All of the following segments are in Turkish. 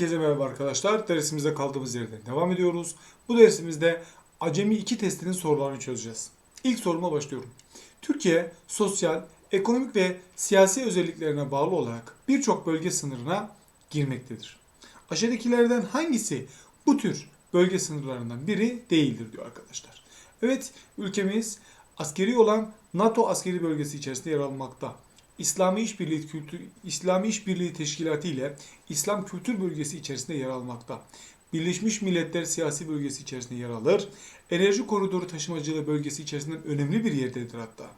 Herkese merhaba arkadaşlar. Dersimizde kaldığımız yerden devam ediyoruz. Bu dersimizde Acemi 2 testinin sorularını çözeceğiz. İlk soruma başlıyorum. Türkiye sosyal, ekonomik ve siyasi özelliklerine bağlı olarak birçok bölge sınırına girmektedir. Aşağıdakilerden hangisi bu tür bölge sınırlarından biri değildir diyor arkadaşlar. Evet ülkemiz askeri olan NATO askeri bölgesi içerisinde yer almakta. İslami İşbirliği Kültür İslami İşbirliği Teşkilatı ile İslam Kültür Bölgesi içerisinde yer almakta. Birleşmiş Milletler Siyasi Bölgesi içerisinde yer alır. Enerji Koridoru Taşımacılığı Bölgesi içerisinde önemli bir yerdedir hatta.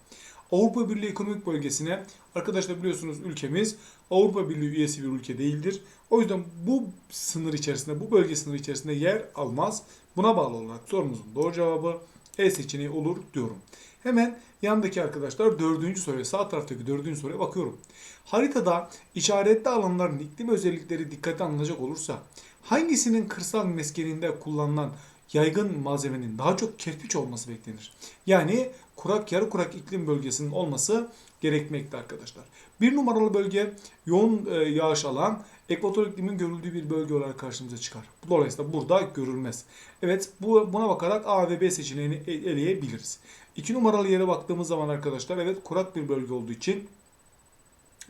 Avrupa Birliği Ekonomik Bölgesi'ne arkadaşlar biliyorsunuz ülkemiz Avrupa Birliği üyesi bir ülke değildir. O yüzden bu sınır içerisinde, bu bölge sınırı içerisinde yer almaz. Buna bağlı olarak sorumuzun doğru cevabı E seçeneği olur diyorum. Hemen yandaki arkadaşlar dördüncü soruya, sağ taraftaki dördüncü soruya bakıyorum. Haritada işaretli alanların iklim özellikleri dikkate alınacak olursa hangisinin kırsal meskeninde kullanılan yaygın malzemenin daha çok kerpiç olması beklenir? Yani kurak yarı kurak iklim bölgesinin olması gerekmekte arkadaşlar. Bir numaralı bölge yoğun e, yağış alan ekvator iklimin görüldüğü bir bölge olarak karşımıza çıkar. Dolayısıyla burada görülmez. Evet bu buna bakarak A ve B seçeneğini e- eleyebiliriz. 2 numaralı yere baktığımız zaman arkadaşlar evet kurak bir bölge olduğu için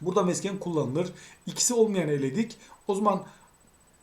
burada mesken kullanılır. İkisi olmayan eledik. O zaman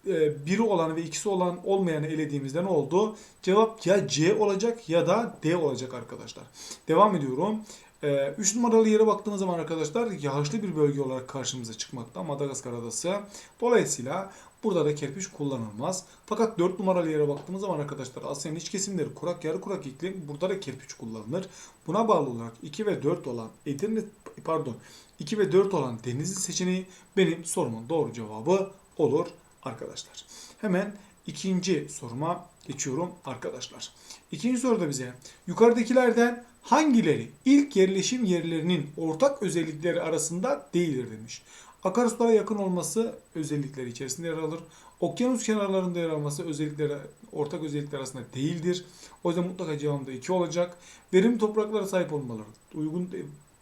e, biri olan ve ikisi olan olmayanı elediğimizde ne oldu? Cevap ya C olacak ya da D olacak arkadaşlar. Devam ediyorum. 3 numaralı yere baktığımız zaman arkadaşlar yağışlı bir bölge olarak karşımıza çıkmakta Madagaskar adası. Dolayısıyla burada da kerpiç kullanılmaz. Fakat 4 numaralı yere baktığımız zaman arkadaşlar Asya'nın iç kesimleri kurak yarı kurak iklim burada da kerpiç kullanılır. Buna bağlı olarak 2 ve 4 olan Edirne pardon 2 ve 4 olan Denizli seçeneği benim sorumun doğru cevabı olur arkadaşlar. Hemen ikinci soruma geçiyorum arkadaşlar. İkinci soruda bize yukarıdakilerden hangileri ilk yerleşim yerlerinin ortak özellikleri arasında değildir demiş. Akarsulara yakın olması özellikleri içerisinde yer alır. Okyanus kenarlarında yer alması özellikleri ortak özellikler arasında değildir. O yüzden mutlaka cevabında 2 olacak. Verimli topraklara sahip olmaları uygun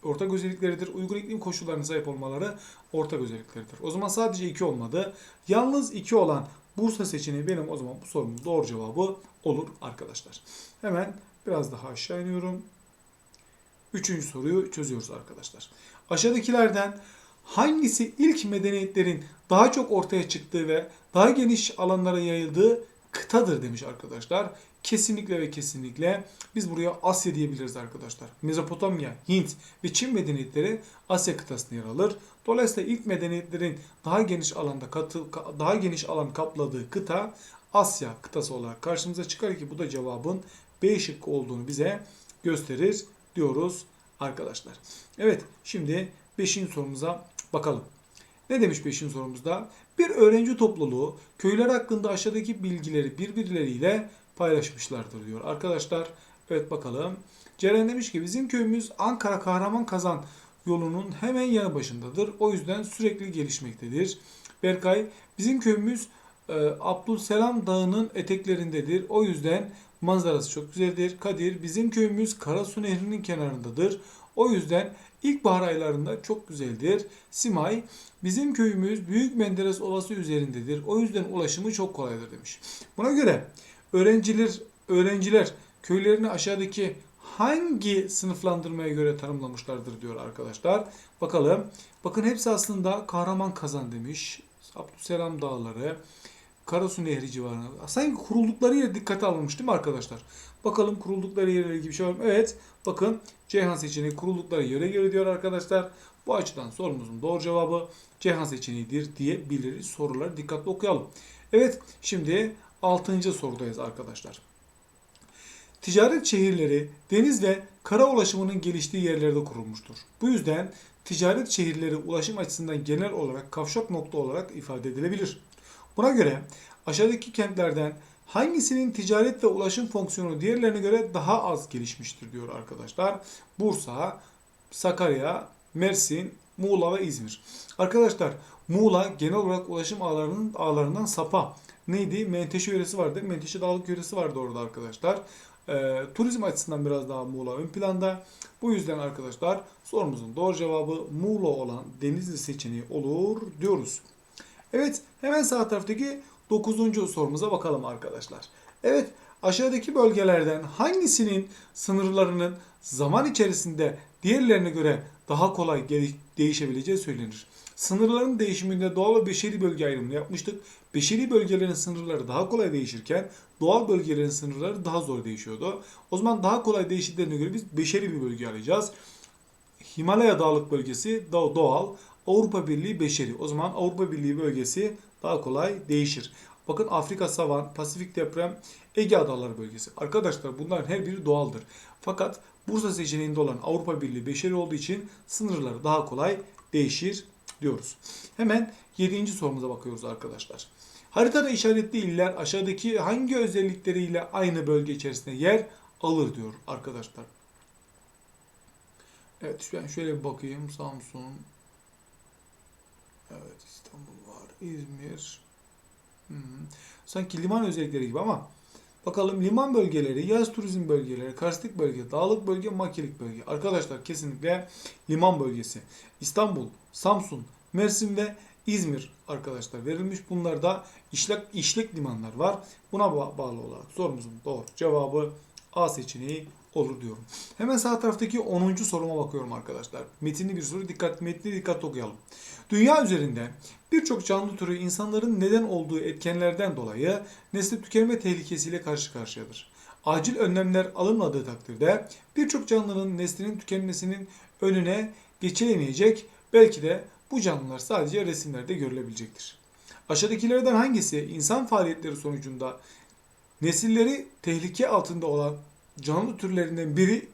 ortak özellikleridir. Uygun iklim koşullarına sahip olmaları ortak özellikleridir. O zaman sadece 2 olmadı. Yalnız 2 olan Bursa seçeneği benim o zaman bu sorunun doğru cevabı olur arkadaşlar. Hemen biraz daha aşağı iniyorum. Üçüncü soruyu çözüyoruz arkadaşlar. Aşağıdakilerden hangisi ilk medeniyetlerin daha çok ortaya çıktığı ve daha geniş alanlara yayıldığı kıtadır demiş arkadaşlar. Kesinlikle ve kesinlikle biz buraya Asya diyebiliriz arkadaşlar. Mezopotamya, Hint ve Çin medeniyetleri Asya kıtasında yer alır. Dolayısıyla ilk medeniyetlerin daha geniş alanda katı, daha geniş alan kapladığı kıta Asya kıtası olarak karşımıza çıkar ki bu da cevabın B şıkkı olduğunu bize gösterir diyoruz arkadaşlar. Evet şimdi 5. sorumuza bakalım. Ne demiş 5. sorumuzda? Bir öğrenci topluluğu köyler hakkında aşağıdaki bilgileri birbirleriyle paylaşmışlardır diyor. Arkadaşlar evet bakalım. Ceren demiş ki bizim köyümüz Ankara Kahraman Kazan yolunun hemen yanı başındadır. O yüzden sürekli gelişmektedir. Berkay bizim köyümüz e, Abdülselam Dağı'nın eteklerindedir. O yüzden manzarası çok güzeldir. Kadir bizim köyümüz Karasu Nehri'nin kenarındadır. O yüzden ilkbahar aylarında çok güzeldir. Simay bizim köyümüz Büyük Menderes Ovası üzerindedir. O yüzden ulaşımı çok kolaydır demiş. Buna göre öğrenciler öğrenciler köylerini aşağıdaki hangi sınıflandırmaya göre tanımlamışlardır diyor arkadaşlar. Bakalım. Bakın hepsi aslında kahraman kazan demiş. Abdüselam Dağları, Karasu Nehri civarına. Sanki kuruldukları yer dikkate alınmış değil mi arkadaşlar? Bakalım kuruldukları yerle ilgili bir şey var mı? Evet. Bakın Ceyhan seçeneği kuruldukları yere göre diyor arkadaşlar. Bu açıdan sorumuzun doğru cevabı Ceyhan seçeneğidir diyebiliriz. Soruları dikkatli okuyalım. Evet şimdi 6. sorudayız arkadaşlar. Ticaret şehirleri deniz ve kara ulaşımının geliştiği yerlerde kurulmuştur. Bu yüzden ticaret şehirleri ulaşım açısından genel olarak kavşak nokta olarak ifade edilebilir. Buna göre aşağıdaki kentlerden hangisinin ticaret ve ulaşım fonksiyonu diğerlerine göre daha az gelişmiştir diyor arkadaşlar. Bursa, Sakarya, Mersin, Muğla ve İzmir. Arkadaşlar Muğla genel olarak ulaşım ağlarının ağlarından sapa. Neydi? Menteşe yöresi vardı. Menteşe dağlık yöresi vardı orada arkadaşlar. Ee, turizm açısından biraz daha Muğla ön planda. Bu yüzden arkadaşlar sorumuzun doğru cevabı Muğla olan Denizli seçeneği olur diyoruz. Evet hemen sağ taraftaki 9. sorumuza bakalım arkadaşlar. Evet aşağıdaki bölgelerden hangisinin sınırlarının zaman içerisinde diğerlerine göre daha kolay değişebileceği söylenir. Sınırların değişiminde doğal ve beşeri bölge ayrımını yapmıştık. Beşeri bölgelerin sınırları daha kolay değişirken doğal bölgelerin sınırları daha zor değişiyordu. O zaman daha kolay değişiklerine göre biz beşeri bir bölge alacağız. Himalaya Dağlık Bölgesi doğal, Avrupa Birliği beşeri. O zaman Avrupa Birliği bölgesi daha kolay değişir. Bakın Afrika Savan, Pasifik Deprem, Ege Adaları bölgesi. Arkadaşlar bunların her biri doğaldır. Fakat Bursa seçeneğinde olan Avrupa Birliği beşeri olduğu için sınırları daha kolay değişir diyoruz. Hemen 7. sorumuza bakıyoruz arkadaşlar. Haritada işaretli iller aşağıdaki hangi özellikleriyle aynı bölge içerisinde yer alır diyor arkadaşlar. Evet ben şöyle bir bakayım. Samsun. Evet İstanbul var. İzmir. Hı. Sanki liman özellikleri gibi ama bakalım liman bölgeleri, yaz turizm bölgeleri, karstik bölge, dağlık bölge, makilik bölge. Arkadaşlar kesinlikle liman bölgesi. İstanbul, Samsun, Mersin ve İzmir arkadaşlar verilmiş. Bunlarda işlek, işlek limanlar var. Buna ba- bağlı olarak sorumuzun doğru cevabı A seçeneği olur diyorum. Hemen sağ taraftaki 10. soruma bakıyorum arkadaşlar. Metinli bir soru. Dikkat, metni dikkatli okuyalım. Dünya üzerinde birçok canlı türü insanların neden olduğu etkenlerden dolayı nesli tükenme tehlikesiyle karşı karşıyadır. Acil önlemler alınmadığı takdirde birçok canlının neslinin tükenmesinin önüne geçilemeyecek belki de bu canlılar sadece resimlerde görülebilecektir. Aşağıdakilerden hangisi insan faaliyetleri sonucunda nesilleri tehlike altında olan canlı türlerinden biri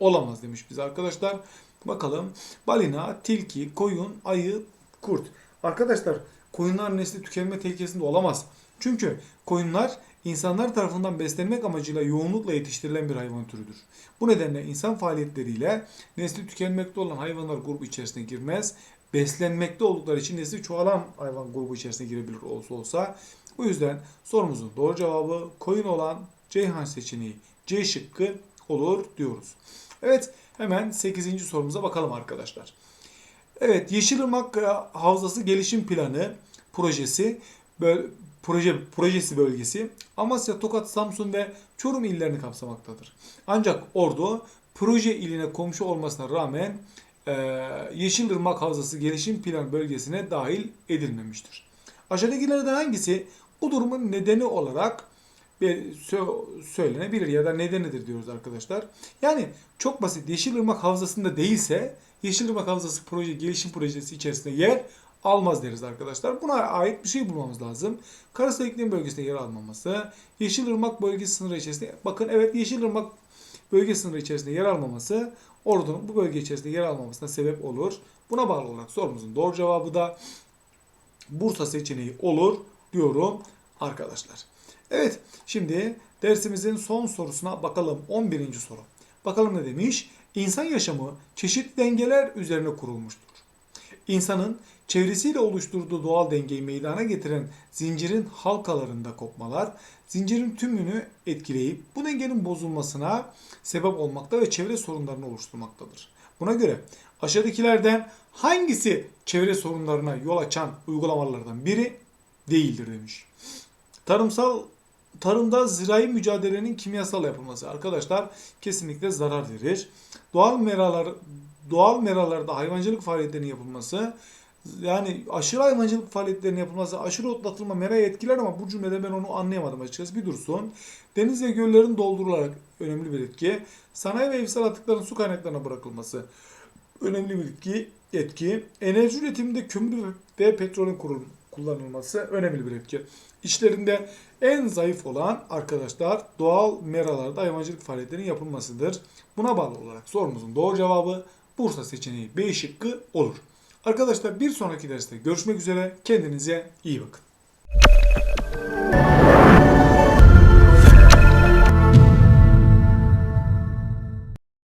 olamaz demiş biz arkadaşlar. Bakalım balina, tilki, koyun, ayı, kurt. Arkadaşlar koyunlar nesli tükenme tehlikesinde olamaz. Çünkü koyunlar insanlar tarafından beslenmek amacıyla yoğunlukla yetiştirilen bir hayvan türüdür. Bu nedenle insan faaliyetleriyle nesli tükenmekte olan hayvanlar grubu içerisine girmez. Beslenmekte oldukları için nesli çoğalan hayvan grubu içerisine girebilir olsa olsa. Bu yüzden sorumuzun doğru cevabı koyun olan Ceyhan seçeneği C şıkkı olur diyoruz. Evet hemen 8. sorumuza bakalım arkadaşlar. Evet Yeşilırmak e, Havzası Gelişim Planı projesi proje projesi bölgesi Amasya, Tokat, Samsun ve Çorum illerini kapsamaktadır. Ancak Ordu proje iline komşu olmasına rağmen e, Yeşilırmak Havzası Gelişim Planı bölgesine dahil edilmemiştir. Aşağıdakilerden hangisi bu durumun nedeni olarak söylenebilir ya da nedenidir diyoruz arkadaşlar. Yani çok basit Yeşilırmak Havzası'nda değilse Yeşilırmak Havzası proje gelişim projesi içerisinde yer almaz deriz arkadaşlar. Buna ait bir şey bulmamız lazım. Karasal iklim bölgesinde yer almaması, Yeşilırmak bölgesi sınırı içerisinde bakın evet Yeşilırmak bölge sınırı içerisinde yer almaması Ordu'nun bu bölge içerisinde yer almamasına sebep olur. Buna bağlı olarak sorumuzun doğru cevabı da Bursa seçeneği olur diyorum arkadaşlar. Evet şimdi dersimizin son sorusuna bakalım 11. soru. Bakalım ne demiş? İnsan yaşamı çeşitli dengeler üzerine kurulmuştur. İnsanın çevresiyle oluşturduğu doğal dengeyi meydana getiren zincirin halkalarında kopmalar, zincirin tümünü etkileyip bu dengenin bozulmasına sebep olmakta ve çevre sorunlarını oluşturmaktadır. Buna göre aşağıdakilerden hangisi çevre sorunlarına yol açan uygulamalardan biri değildir demiş. Tarımsal tarımda zirai mücadelenin kimyasal yapılması arkadaşlar kesinlikle zarar verir. Doğal meralar doğal meralarda hayvancılık faaliyetlerinin yapılması yani aşırı hayvancılık faaliyetlerinin yapılması, aşırı otlatılma merayı etkiler ama bu cümlede ben onu anlayamadım açıkçası. Bir dursun. Deniz ve göllerin doldurularak önemli bir etki. Sanayi ve evsel atıkların su kaynaklarına bırakılması önemli bir etki. etki. Enerji üretiminde kömür ve petrolün kullanılması önemli bir etki. İçlerinde en zayıf olan arkadaşlar doğal meralarda hayvancılık faaliyetlerinin yapılmasıdır. Buna bağlı olarak sorumuzun doğru cevabı Bursa seçeneği B şıkkı olur. Arkadaşlar bir sonraki derste görüşmek üzere. Kendinize iyi bakın.